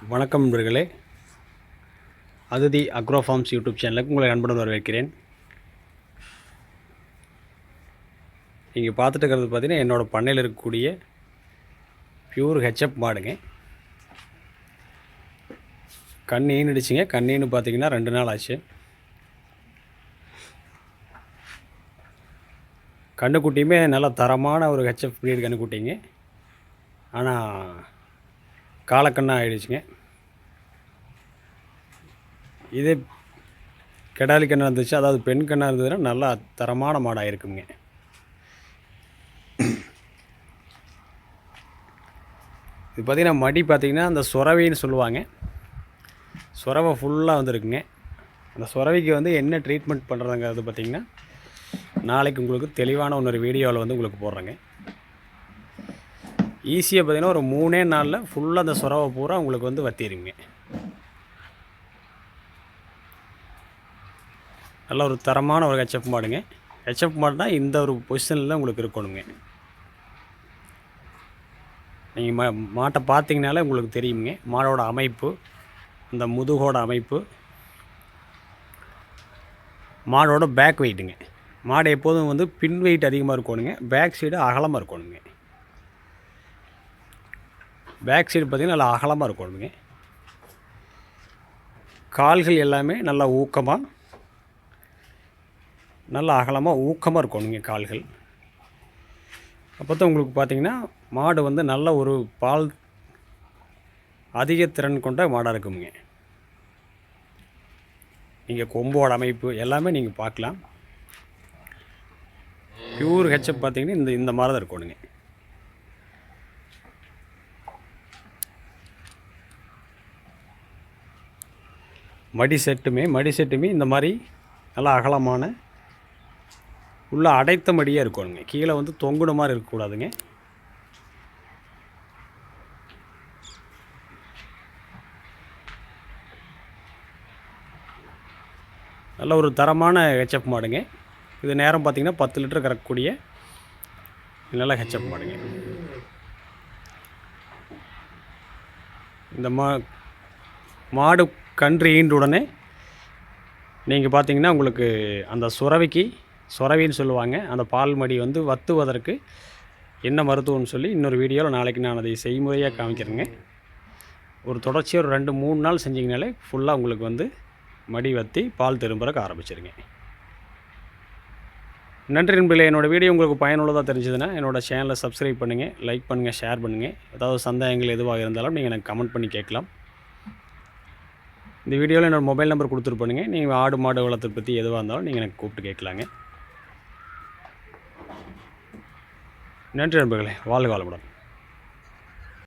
வணக்கம் நண்பர்களே. Aditi agro forms YouTube சேனலுக்கு உங்களை அன்புடன் வரவேற்கிறேன். இங்கே பார்த்துட்டு இருக்கிறது பார்த்தீங்கன்னா என்னோடய பண்ணையில் இருக்கக்கூடிய பியூர் ஹெச்எப் மாடுங்க. கண் ஈனுடுச்சுங்க கண்ணீன்னு பார்த்தீங்கன்னா ரெண்டு நாள் ஆச்சு. கண்ணுக்குட்டியுமே நல்ல தரமான ஒரு ஹெச்எஃப் ப்ரீட் கண்ணுக்குட்டிங்க. ஆனால் காலக்கண்ணா ஆகிடுச்சுங்க இதே கெடாலி கண்ணாக இருந்துச்சு. அதாவது பெண் கண்ணாக இருந்ததுன்னா நல்லா தரமான மாடாக இருக்குங்க. இது பார்த்திங்கன்னா மடி பார்த்திங்கன்னா அந்த சுரவின்னு சொல்லுவாங்க. சுரவை ஃபுல்லாக வந்துருக்குங்க. அந்த சுரவிக்கு வந்து என்ன ட்ரீட்மெண்ட் பண்ணுறதுங்கிறது பார்த்திங்கன்னா நாளைக்கு உங்களுக்கு தெளிவான இன்னொரு வீடியோவில் வந்து உங்களுக்கு போடுறேங்க. ஈஸியாக பார்த்தீங்கன்னா ஒரு மூணே நாளில் ஃபுல்லாக அந்த சுரவை பூரா உங்களுக்கு வந்து வத்திடுங்க நல்ல ஒரு தரமான ஒரு ஹெச்எஃப் மாடுங்க. ஹெச்எஃப் மாடுனா இந்த ஒரு பொசிஷனில் உங்களுக்கு இருக்கணுங்க. நீங்கள் மா மாட்டை பார்த்தீங்கனாலே உங்களுக்கு தெரியுங்க. மாடோட அமைப்பு அந்த முதுகோட அமைப்பு மாடோட பேக் வெயிட்டுங்க மாடு எப்போதும் வந்து பின் வெயிட் அதிகமாக இருக்கணுங்க. பேக் சைடு அகலமாக இருக்கணுங்க. பேக் சைடு பார்த்திங்கன்னா நல்லா அகலமாக இருக்கணுங்க கால்கள் எல்லாமே நல்லா ஊக்கமாக நல்லா அகலமாக ஊக்கமாக இருக்கணுங்க கால்கள். அப்போ தான் உங்களுக்கு பார்த்திங்கன்னா மாடு வந்து நல்ல ஒரு பால் அதிக திறன் கொண்ட மாடாக இருக்குங்க. நீங்கள் கொம்போட அமைப்பு எல்லாமே நீங்கள் பார்க்கலாம். பியூர் ஹெச்எப் பார்த்தீங்கன்னா இந்த இந்த மாதிரி தான் இருக்கணுங்க மடி செட்டுமே மடி செட்டுமே இந்த மாதிரி நல்லா அகலமான உள்ள அடைத்த மடியாக இருக்கணுங்க. கீழே வந்து தொங்குன மாதிரி இருக்கக்கூடாதுங்க. நல்ல ஒரு தரமான ஹெச்எப் மாடுங்க. இது நேரம் பார்த்திங்கன்னா பத்து லிட்டர் கறக்கக்கூடிய நல்ல ஹெச்எப் மாடுங்க. இந்த மா மாடு கன்று ஈன்ற உடனே நீங்கள் பார்த்தீங்கன்னா உங்களுக்கு அந்த சுரவிக்கு சுரவின்னு சொல்லுவாங்க. அந்த பால் மடி வந்து வத்துவதற்கு என்ன மருத்துவம்னு சொல்லி இன்னொரு வீடியோவில் நாளைக்கு நான் அதை செய்முறையாக காமிக்கிறேங்க. ஒரு தொடர்ச்சியாக ஒரு ரெண்டு மூணு நாள் செஞ்சிங்கனாலே ஃபுல்லாக உங்களுக்கு வந்து மடி வத்தி பால் திரும்புறக்கு ஆரம்பிச்சிருங்க. நன்றி நண்பர்களே என்னோடய வீடியோ உங்களுக்கு பயனுள்ளதாக தெரிஞ்சதுன்னா என்னோடய சேனலை சப்ஸ்கிரைப் பண்ணுங்கள் லைக் பண்ணுங்கள் ஷேர் பண்ணுங்கள் ஏதாவது சந்தேகங்கள் எதுவாக இருந்தாலும் நீங்கள் எனக்கு கமெண்ட் பண்ணி கேட்கலாம். இந்த வீடியோவில் என்னோடய மொபைல் நம்பர் கொடுத்துருப்பேனுங்க நீங்கள் ஆடு மாடு வளர்த்து பற்றி எதுவாக இருந்தாலும் நீங்கள் எனக்கு கூப்பிட்டு கேட்கலாங்க. நன்றி நண்பர்களே. வாழ்க வளமுடன்.